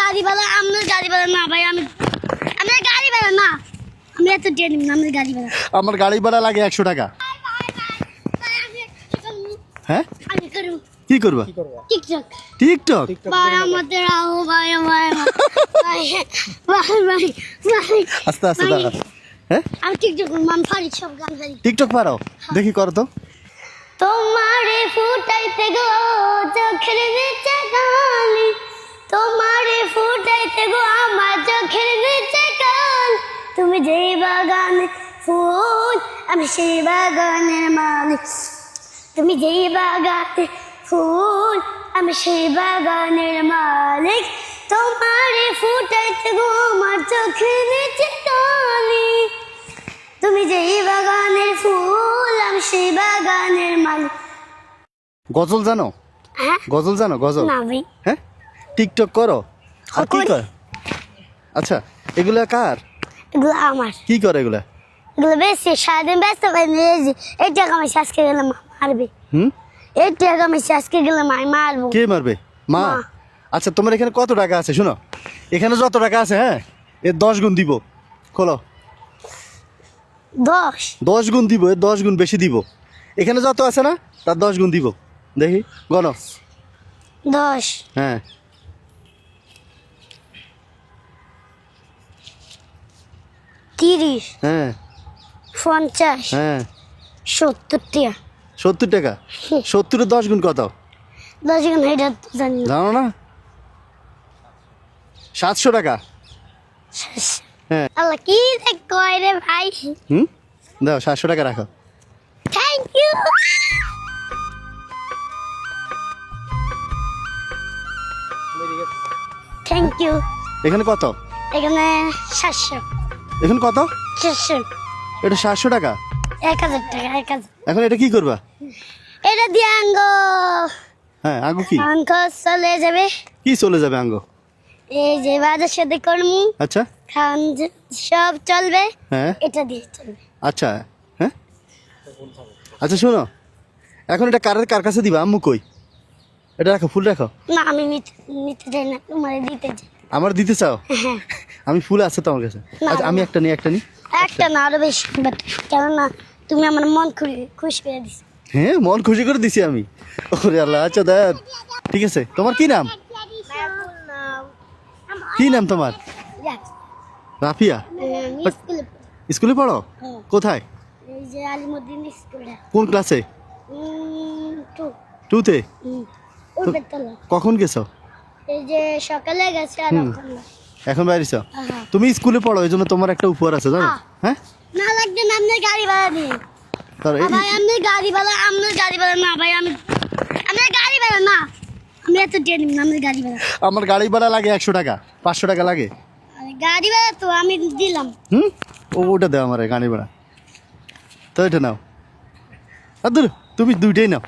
গাড়ি ভাড়া আপনার গাড়ি ভাড়া না ভাই আমি আপনার গাড়ি ভাড়া না। আমি এত দিয়ে নিব না আপনার গাড়ি ভাড়া। আমার গাড়ি ভাড়া লাগে একশো টাকা। হ্যাঁ? আমি করব। কি করবা? টিকটক। টিকটক? ভাই আমাদের আও ভাই ভাই ভাই। ভাই ভাই ভাই আস্তে আস্তে দাঁড়া। হ্যাঁ? আমি টিকটক পারি সব গান পারি টিকটক পারো দেখি করো তো। তোমারে ফুটাইতে গো চোখের নিচে গো আমার চোখের নিচে কাল তুমি যেই বাগানে ফুল আমি সেই বাগানের মালিক। তুমি যেই বাগানে ফুল আমি সেই বাগানের মালিক। তোমারে ফুটাইতে গো আমার চোখের নিচে কালি তুমি যেই বাগানের ফুল আমি সেই বাগানের মালিক। গজল জানো? হ্যাঁ? গজল জানো? গজল? হ্যাঁ? টিকটক করো। আর কি করি। কর আচ্ছা এগুলা কার? এগুলো আমার। কি করে এগুলা? এগুলো বেশি সারাদিন ব্যস্ত এই টাকা আমি আজকে গেলে মারবে। হুম? এই টাকা আমি আজকে গেলে মাই মারবো। কে মারবে? মা? মা। আচ্ছা তোমার এখানে কত টাকা আছে শোনো? এখানে যত টাকা আছে হ্যাঁ? এর দশ গুণ দিব। খোলো। দশ? দশ গুণ দিব এর দশ গুণ বেশি দিব। এখানে যত আছে না তার দশ গুণ দিব। দেখি গণ। দশ। হ্যাঁ। তিরিশ হ্যাঁ। পঞ্চাশ হ্যাঁ। সত্তর টাকা। সত্তর টাকা? সত্তরের দশ গুণ কত? দশ এখন এটা জানি না। জানো না? সাতশো টাকা। হ্যাঁ। আল্লাহ কি কয় রে ভাই। হুম? দাও সাতশো টাকা রাখো। থ্যাংক ইউ থ্যাংক ইউ এখানে কত? এখানে সাতশো। এখন কত? চারশো। এটা সাতশো টাকা? এক হাজার টাকা এক হাজার। এখন এটা কি করবা? এটা দিয়ে আঙ্গ। হ্যাঁ আঙ্গু কি? আঙ্ক চলে যাবে। কি চলে যাবে আঙ্গ? এই যে বাজার সাথে করমু। আচ্ছা। খান সব চলবে। হ্যাঁ। এটা দিয়ে চলবে। আচ্ছা হ্যাঁ। আচ্ছা শোনো। এখন এটা কার কার কাছে দিবা? আম্মু কই? এটা রাখো ফুল রাখো। না আমি নিতে নিতে চাই না তোমার দিতে চাই। আমার দিতে চাও? হ্যাঁ। আমি ফুল আছে তো আমার কাছে। আচ্ছা আমি একটা নিই একটা নিই। একটা না আরও বেশি। বাট কেননা তুমি আমার মন খুশি খুশি করে দিছো। হ্যাঁ মন খুশি করে দিছি আমি। ওরে আল্লাহ আচ্ছা দেখ। ঠিক আছে তোমার কি নাম? কি নাম তোমার? রাফিয়া। স্কুলে পড়ো। কোথায়? কোন ক্লাসে? টুতে? কখন গেছো? এই যে সকালে গেছে আর। এখন। বাইরেছ তুমি স্কুলে পড়ো এই জন্য তোমার একটা উপহার আছে জানো? হ্যাঁ? না লাগবে না আপনার গাড়ি ভাড়া দিন ভাই আপনার গাড়ি ভাড়া আপনার গাড়ি ভাড়া না ভাই আমি আপনার গাড়ি ভাড়া না। আমি এত দিয়ে না আপনার গাড়ি ভাড়া। আমার গাড়ি ভাড়া লাগে একশো টাকা পাঁচশো টাকা লাগে। গাড়ি ভাড়া তো আমি দিলাম। হুম? ওটা দাও আমার গাড়ি ভাড়া। তো এটা নাও। আর তুমি দুইটাই নাও।